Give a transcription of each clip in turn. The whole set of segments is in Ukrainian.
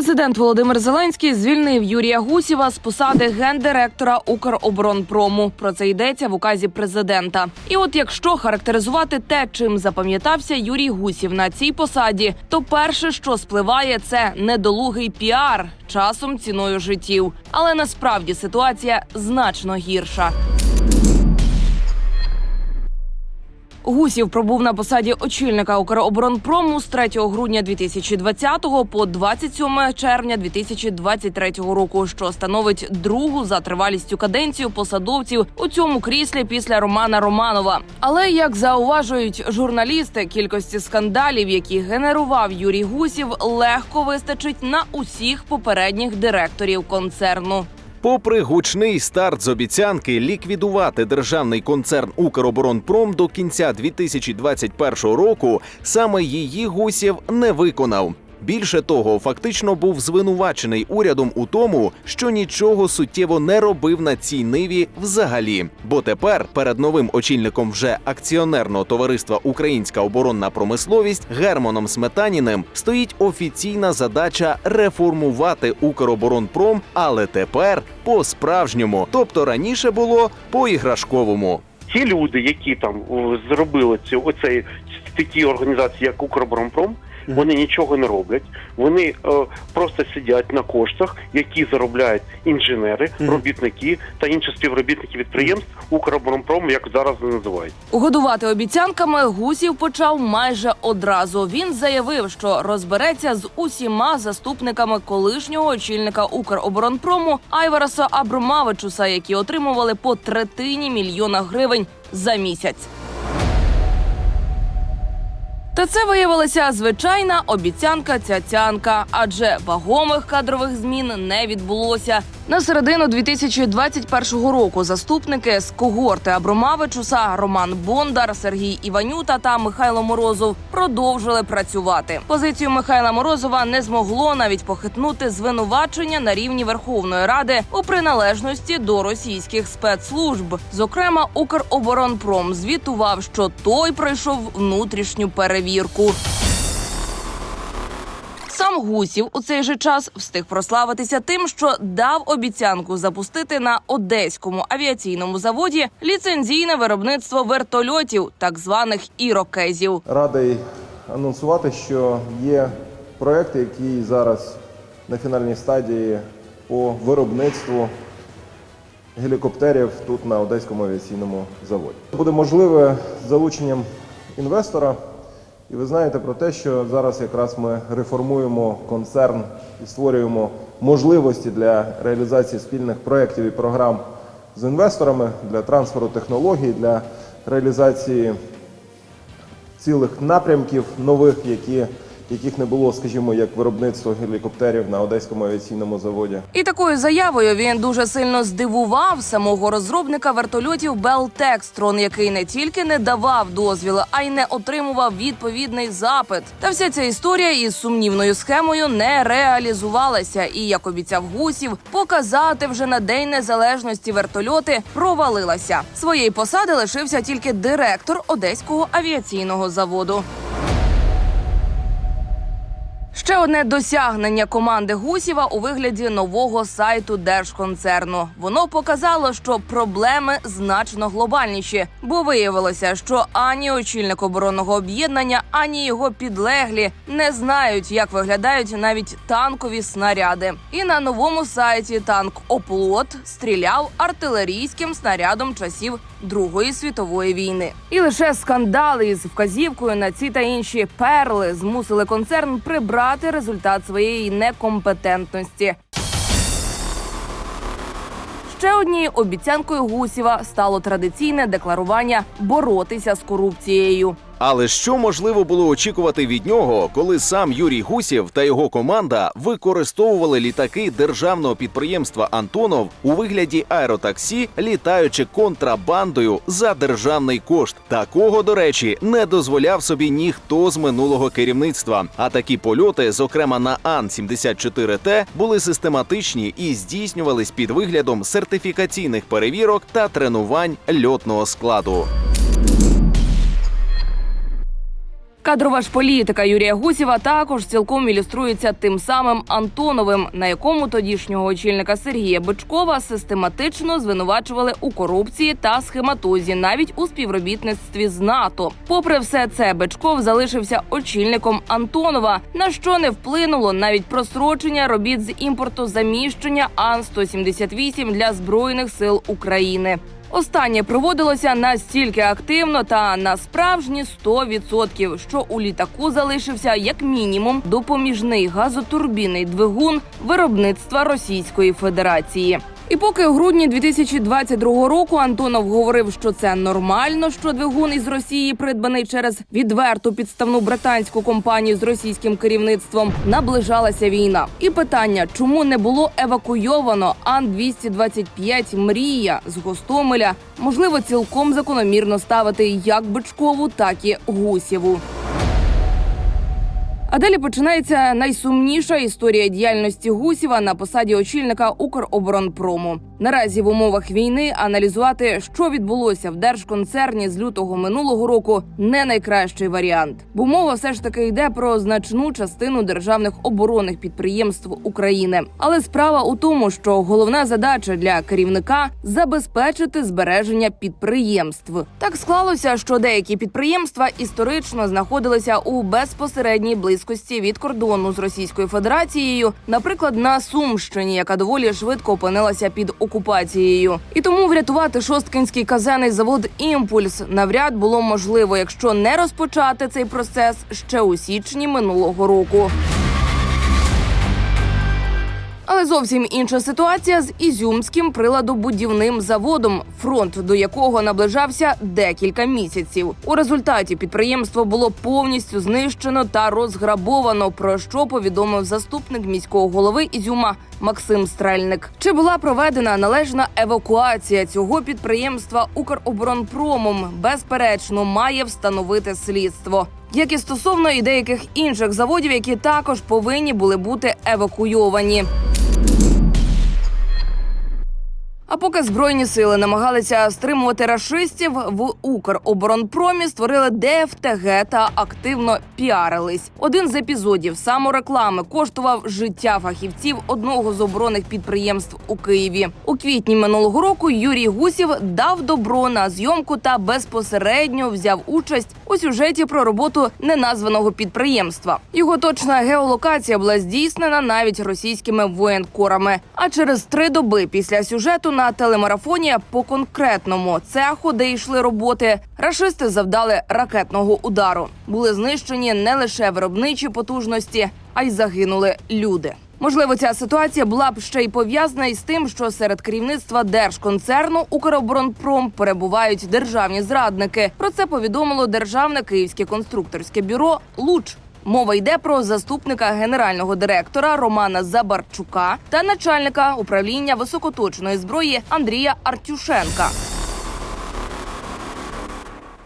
Президент Володимир Зеленський звільнив Юрія Гусєва з посади гендиректора Укроборонпрому. Про це йдеться в указі президента. І от якщо характеризувати те, чим запам'ятався Юрій Гусів на цій посаді, то перше, що спливає, це недолугий піар часом ціною життів. Але насправді ситуація значно гірша. Гусів пробув на посаді очільника Укроборонпрому з 3 грудня 2020 по 27 червня 2023 року, що становить другу за тривалістю каденцію посадовців у цьому кріслі після Романа Романова. Але як зауважують журналісти, кількості скандалів, які генерував Юрій Гусів, легко вистачить на усіх попередніх директорів концерну. Попри гучний старт з обіцянки ліквідувати державний концерн Укроборонпром до кінця 2021 року, саме її гусів не виконав. Більше того, фактично був звинувачений урядом у тому, що нічого суттєво не робив на цій ниві взагалі. Бо тепер перед новим очільником вже акціонерного товариства Українська оборонна промисловість Германом Сметаніним стоїть офіційна задача реформувати Укроборонпром, але тепер по-справжньому. Тобто раніше було по-іграшковому. ті люди, які там зробили цю оцей такі організації, як Укроборонпром, вони нічого не роблять. Вони е, просто сидять на коштах, які заробляють інженери, робітники та інші співробітники підприємств Укроборонпрому, як зараз вони називають. Годувати обіцянками гусів почав майже одразу. Він заявив, що розбереться з усіма заступниками колишнього очільника Укроборонпрому Айвараса Абромавичуса, які отримували по третині мільйона гривень за місяць. Та це виявилася звичайна обіцянка цяцянка, адже вагомих кадрових змін не відбулося. На середину 2021 року заступники з когорти Абромавичуса Роман Бондар, Сергій Іванюта та Михайло Морозов продовжили працювати. Позицію Михайла Морозова не змогло навіть похитнути звинувачення на рівні Верховної Ради у приналежності до російських спецслужб. Зокрема, Укроборонпром звітував, що той пройшов внутрішню перевірку. Сам Гусів у цей же час встиг прославитися тим, що дав обіцянку запустити на одеському авіаційному заводі ліцензійне виробництво вертольотів, так званих ірокезів. Радий анонсувати, що є проект, який зараз на фінальній стадії по виробництву гелікоптерів тут на Одеському авіаційному заводі. Буде можливе залученням інвестора. І ви знаєте про те, що зараз якраз ми реформуємо концерн і створюємо можливості для реалізації спільних проєктів і програм з інвесторами для трансферу технологій, для реалізації цілих напрямків нових, які, яких не було, скажімо, як виробництво гелікоптерів на Одеському авіаційному заводі. І такою заявою він дуже сильно здивував самого розробника вертольотів Textron, який не тільки не давав дозвіли, а й не отримував відповідний запит. Та вся ця історія із сумнівною схемою не реалізувалася. І як обіцяв гусів, показати вже на день незалежності вертольоти провалилася. Своєї посади лишився тільки директор Одеського авіаційного заводу. Ще одне досягнення команди Гусєва у вигляді нового сайту держконцерну. Воно показало, що проблеми значно глобальніші, бо виявилося, що ані очільник оборонного об'єднання, ані його підлеглі не знають, як виглядають навіть танкові снаряди. І на новому сайті танк Оплот стріляв артилерійським снарядом часів Другої світової війни. І лише скандали із вказівкою на ці та інші перли змусили концерн прибрати результат своєї некомпетентності. Ще однією обіцянкою Гусєва стало традиційне декларування боротися з корупцією. Але що можливо було очікувати від нього, коли сам Юрій Гусєв та його команда використовували літаки державного підприємства Антонов у вигляді аеротаксі, літаючи контрабандою за державний кошт? Такого, до речі, не дозволяв собі ніхто з минулого керівництва. А такі польоти, зокрема на Ан-74Т, були систематичні і здійснювались під виглядом сертифікаційних перевірок та тренувань льотного складу. Кадрова ж політика Юрія Гусєва також цілком ілюструється тим самим Антоновим, на якому тодішнього очільника Сергія Бичкова систематично звинувачували у корупції та схематозі, навіть у співробітництві з НАТО. Попри все це, Бичков залишився очільником Антонова, на що не вплинуло навіть просрочення робіт з імпорту заміщення Ан 178 для збройних сил України. Останнє проводилося настільки активно та на справжні 100%, що у літаку залишився як мінімум допоміжний газотурбінний двигун виробництва Російської Федерації. І поки у грудні 2022 року Антонов говорив, що це нормально, що двигун із Росії придбаний через відверту підставну британську компанію з російським керівництвом, наближалася війна. І питання, чому не було евакуйовано Ан 225 Мрія з Гостомеля, можливо, цілком закономірно ставити як Бичкову, так і Гусєву. А далі починається найсумніша історія діяльності Гусєва на посаді очільника Укроборонпрому. Наразі в умовах війни аналізувати, що відбулося в держконцерні з лютого минулого року, не найкращий варіант, бо мова все ж таки йде про значну частину державних оборонних підприємств України. Але справа у тому, що головна задача для керівника забезпечити збереження підприємств. Так склалося, що деякі підприємства історично знаходилися у безпосередній близькості від кордону з Російською Федерацією, наприклад, на Сумщині, яка доволі швидко опинилася під окупацією. І тому врятувати шосткинський казенний завод Імпульс навряд було можливо, якщо не розпочати цей процес ще у січні минулого року. Але зовсім інша ситуація з ізюмським приладобудівним заводом, фронт до якого наближався декілька місяців. У результаті підприємство було повністю знищено та розграбовано. Про що повідомив заступник міського голови Ізюма Максим Стрельник. Чи була проведена належна евакуація цього підприємства Укроборонпромом? Безперечно, має встановити слідство. Як і стосовно і деяких інших заводів, які також повинні були бути евакуйовані. А поки збройні сили намагалися стримувати рашистів, в Укроборонпромі створили ДФТГ та активно піарились. Один з епізодів самореклами коштував життя фахівців одного з оборонних підприємств у Києві. У квітні минулого року Юрій Гусів дав добро на зйомку та безпосередньо взяв участь у сюжеті про роботу неназваного підприємства. Його точна геолокація була здійснена навіть російськими воєнкорами. А через три доби після сюжету на телемарафоні по конкретному цеху, де йшли роботи, рашисти завдали ракетного удару. Були знищені не лише виробничі потужності, а й загинули люди. Можливо, ця ситуація була б ще й пов'язана із тим, що серед керівництва держконцерну Укроборонпром перебувають державні зрадники. Про це повідомило державне київське конструкторське бюро Луч. Мова йде про заступника генерального директора Романа Забарчука та начальника управління високоточної зброї Андрія Артюшенка.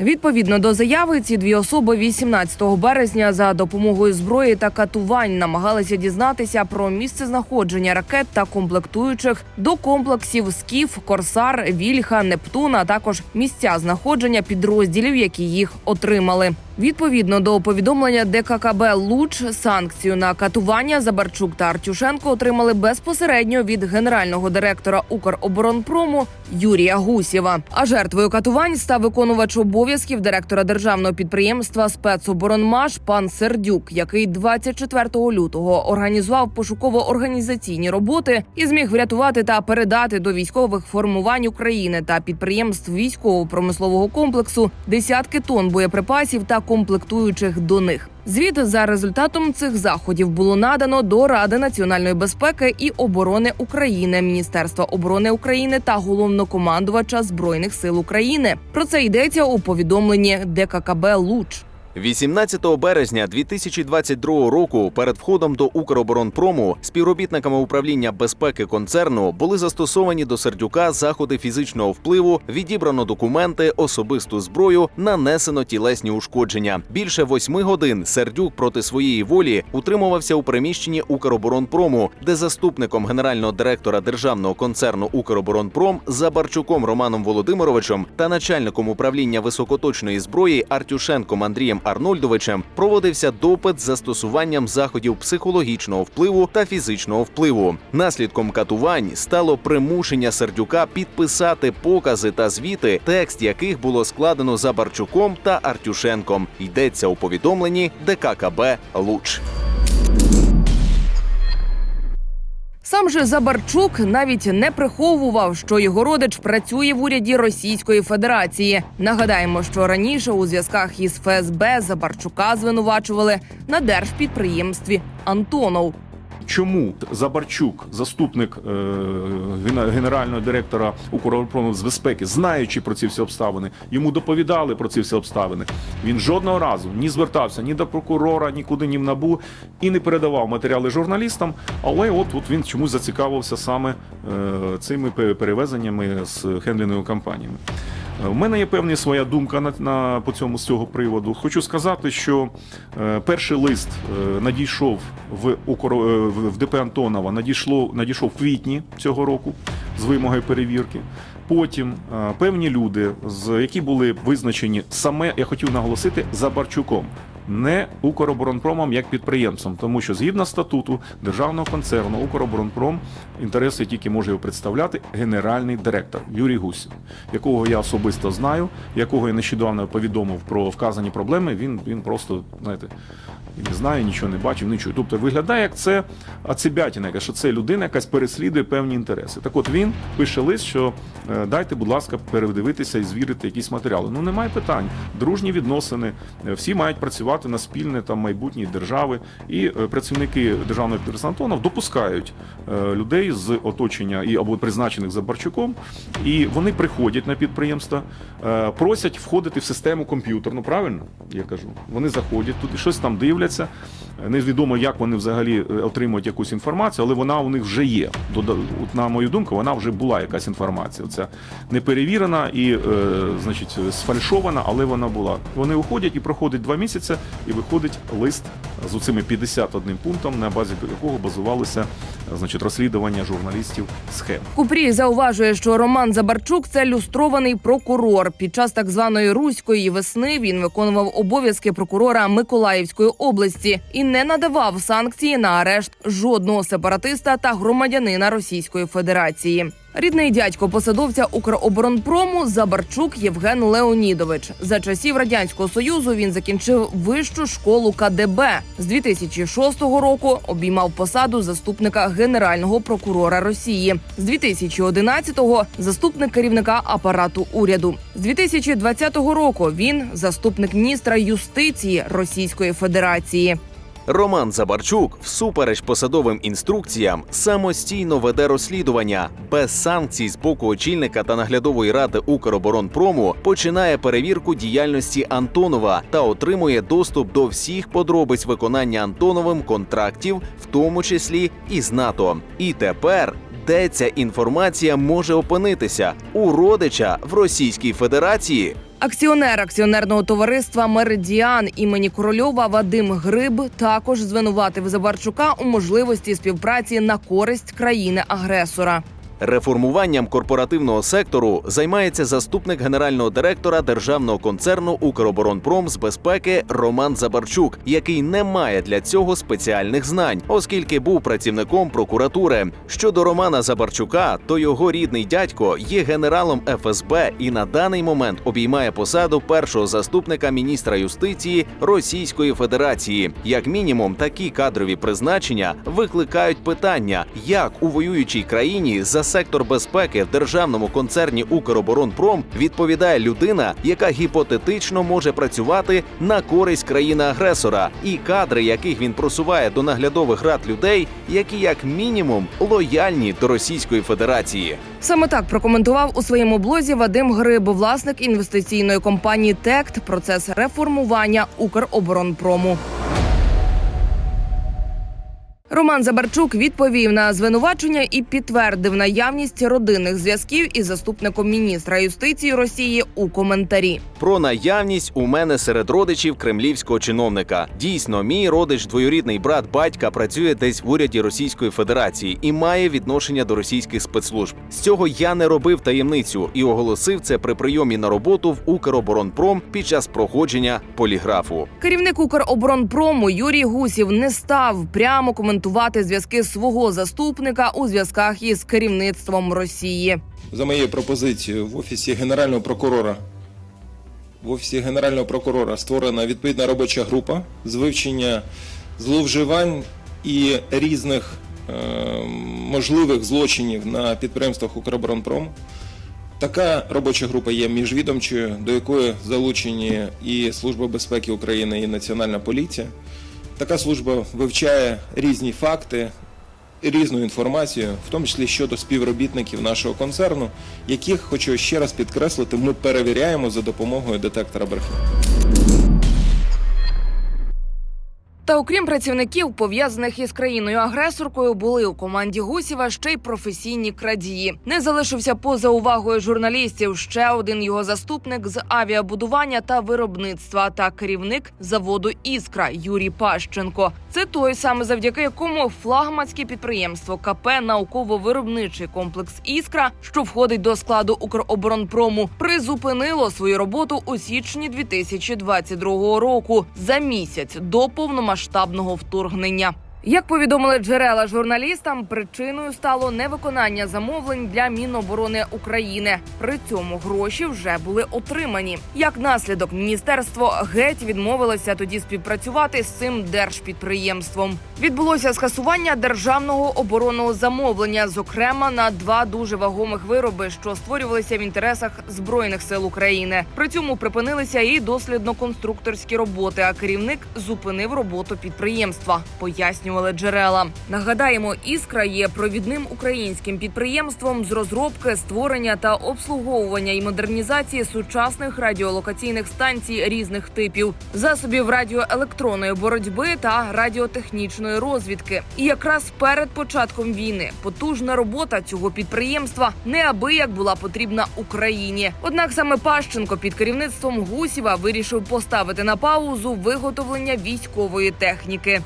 Відповідно до заяви, ці дві особи 18 березня за допомогою зброї та катувань намагалися дізнатися про місце знаходження ракет та комплектуючих до комплексів Скіф, Корсар, Вільха, Нептун, а також місця знаходження підрозділів, які їх отримали. Відповідно до повідомлення ДККБ Луч санкцію на катування Забарчук та Артюшенко отримали безпосередньо від генерального директора Укроборонпрому Юрія Гусєва. А жертвою катувань став виконувач обов'язків директора державного підприємства спецоборонмаш пан Сердюк, який 24 лютого організував пошуково-організаційні роботи і зміг врятувати та передати до військових формувань України та підприємств військово-промислового комплексу десятки тонн боєприпасів та комплектуючих до них. Звіт за результатом цих заходів було надано до Ради національної безпеки і оборони України, Міністерства оборони України та головнокомандувача збройних сил України. Про це йдеться у повідомленні ДККБ Луч. 18 березня 2022 року перед входом до Укроборонпрому співробітниками управління безпеки концерну були застосовані до Сердюка заходи фізичного впливу, відібрано документи, особисту зброю, нанесено тілесні ушкодження. Більше восьми годин Сердюк проти своєї волі утримувався у приміщенні Укроборонпрому, де заступником генерального директора державного концерну Укроборонпром Забарчуком Романом Володимировичем та начальником управління високоточної зброї Артюшенком Андрієм Сергієм Арнольдовичем проводився допит з застосуванням заходів психологічного впливу та фізичного впливу. Наслідком катувань стало примушення Сердюка підписати покази та звіти, текст яких було складено за Барчуком та Артюшенком. Йдеться у повідомленні ДККБ Луч. Сам же Забарчук навіть не приховував, що його родич працює в уряді Російської Федерації. Нагадаємо, що раніше у зв'язках із ФСБ Забарчука звинувачували на держпідприємстві Антонов. Чому Забарчук, заступник е, генерального директора Укроборонпрому з безпеки, знаючи про ці всі обставини, йому доповідали про ці всі обставини. Він жодного разу ні звертався ні до прокурора, нікуди, ні в набу і не передавав матеріали журналістам. Але от, от він чомусь зацікавився саме е, цими перевезеннями з хендлінговими компаніями. У мене є певна своя думка на, на по цьому з цього приводу. Хочу сказати, що е, перший лист е, надійшов в Укр, е, в ДП Антонова, надійшло надійшов в квітні цього року з вимогою перевірки. Потім е, певні люди, з які були визначені саме, я хотів наголосити, Забарчуком. Не Укроборонпромом як підприємцем, тому що згідно статуту державного концерну Укроборонпром інтереси тільки може його представляти генеральний директор Юрій Гусін, якого я особисто знаю, якого я нещодавно повідомив про вказані проблеми. Він він просто знаєте не знає, нічого не бачив, нічого. Тобто виглядає як це яка що це людина, якась переслідує певні інтереси. Так от він пише лист, що е, дайте, будь ласка, передивитися і звірити якісь матеріали. Ну немає питань. Дружні відносини, е, всі мають працювати на спільне там майбутнє держави. І е, працівники державної підприємства Антонов допускають е, людей з оточення і або призначених Забарчуком, і вони приходять на підприємство, е, просять входити в систему комп'ютерну. Правильно я кажу? Вони заходять туди, щось там дивляться. Невідомо, як вони взагалі отримують якусь інформацію, але вона у них вже є. От, на мою думку, вона вже була якась інформація. Це не перевірена і, е, значить, сфальшована, але вона була. Вони уходять і проходить два місяці, і виходить лист з оцими 51 пунктом, на базі якого базувалося значить, розслідування журналістів схем. Купрій зауважує, що Роман Забарчук це люстрований прокурор. Під час так званої руської весни він виконував обов'язки прокурора Миколаївської області і не надавав санкції на арешт жодного сепаратиста та громадянина Російської Федерації. Рідний дядько посадовця Укроборонпрому Забарчук Євген Леонідович. За часів радянського союзу він закінчив вищу школу КДБ. З 2006 року обіймав посаду заступника генерального прокурора Росії. З 2011-го – заступник керівника апарату уряду. З 2020 року він заступник міністра юстиції Російської Федерації. Роман Забарчук, всупереч посадовим інструкціям, самостійно веде розслідування без санкцій з боку очільника та наглядової ради Укроборонпрому починає перевірку діяльності Антонова та отримує доступ до всіх подробиць виконання Антоновим контрактів, в тому числі і з НАТО. І тепер. Де ця інформація може опинитися у родича в Російській Федерації? Акціонер акціонерного товариства Меридіан імені Корольова Вадим Гриб також звинуватив Забарчука у можливості співпраці на користь країни-агресора. Реформуванням корпоративного сектору займається заступник генерального директора державного концерну Укроборонпром з безпеки Роман Забарчук, який не має для цього спеціальних знань, оскільки був працівником прокуратури. Щодо Романа Забарчука, то його рідний дядько є генералом ФСБ і на даний момент обіймає посаду першого заступника міністра юстиції Російської Федерації. Як мінімум, такі кадрові призначення викликають питання, як у воюючій країні за сектор безпеки в державному концерні Укроборонпром відповідає людина, яка гіпотетично може працювати на користь країни-агресора, і кадри, яких він просуває до наглядових рад людей, які як мінімум лояльні до Російської Федерації. Саме так прокоментував у своєму блозі Вадим Гриб, власник інвестиційної компанії ТЕКТ, процес реформування Укроборонпрому. Роман Забарчук відповів на звинувачення і підтвердив наявність родинних зв'язків із заступником міністра юстиції Росії у коментарі. Про наявність у мене серед родичів кремлівського чиновника. Дійсно, мій родич, двоюрідний брат батька, працює десь в уряді Російської Федерації і має відношення до російських спецслужб. З цього я не робив таємницю і оголосив це при прийомі на роботу в Укроборонпром під час проходження поліграфу. Керівник Укроборонпрому Юрій Гусів не став прямо коментувати зв'язки свого заступника у зв'язках із керівництвом Росії. за моєю пропозицією в офісі генерального прокурора. В офісі генерального прокурора створена відповідна робоча група з вивчення зловживань і різних е, можливих злочинів на підприємствах Укроборонпром. Така робоча група є міжвідомчою, до якої залучені і Служба безпеки України, і Національна поліція. Така служба вивчає різні факти, різну інформацію, в тому числі щодо співробітників нашого концерну, яких хочу ще раз підкреслити, ми перевіряємо за допомогою детектора брехні. Та окрім працівників, пов'язаних із країною-агресоркою, були у команді Гусєва ще й професійні крадії. Не залишився поза увагою журналістів ще один його заступник з авіабудування та виробництва та керівник заводу Іскра Юрій Пащенко. Це той саме завдяки якому флагманське підприємство КП науково-виробничий комплекс Іскра, що входить до складу Укроборонпрому, призупинило свою роботу у січні 2022 року за місяць до повномасштабного вторгнення. Як повідомили джерела журналістам, причиною стало невиконання замовлень для Міноборони України. При цьому гроші вже були отримані. Як наслідок, міністерство геть відмовилося тоді співпрацювати з цим держпідприємством. Відбулося скасування державного оборонного замовлення, зокрема на два дуже вагомих вироби, що створювалися в інтересах збройних сил України. При цьому припинилися і дослідно-конструкторські роботи. А керівник зупинив роботу підприємства. Пояснювали джерела. Нагадаємо, іскра є провідним українським підприємством з розробки, створення та обслуговування і модернізації сучасних радіолокаційних станцій різних типів, засобів радіоелектронної боротьби та радіотехнічної розвідки. І якраз перед початком війни потужна робота цього підприємства неабияк була потрібна Україні. Однак саме Пащенко під керівництвом Гусєва вирішив поставити на паузу виготовлення військової техніки.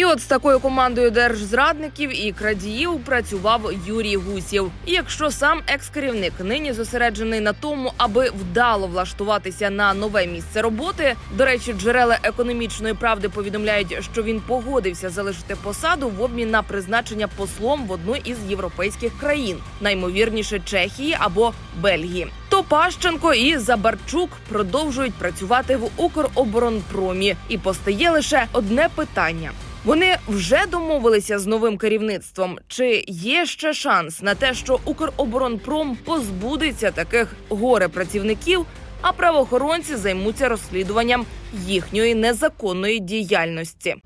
І от з такою командою держзрадників і крадіїв працював Юрій Гусєв. І якщо сам екс-керівник нині зосереджений на тому, аби вдало влаштуватися на нове місце роботи, до речі, джерела економічної правди повідомляють, що він погодився залишити посаду в обмін на призначення послом в одну із європейських країн, наймовірніше Чехії або Бельгії. То Пащенко і Забарчук продовжують працювати в Укроборонпромі, і постає лише одне питання. Вони вже домовилися з новим керівництвом. Чи є ще шанс на те, що Укроборонпром позбудеться таких горе працівників, а правоохоронці займуться розслідуванням їхньої незаконної діяльності?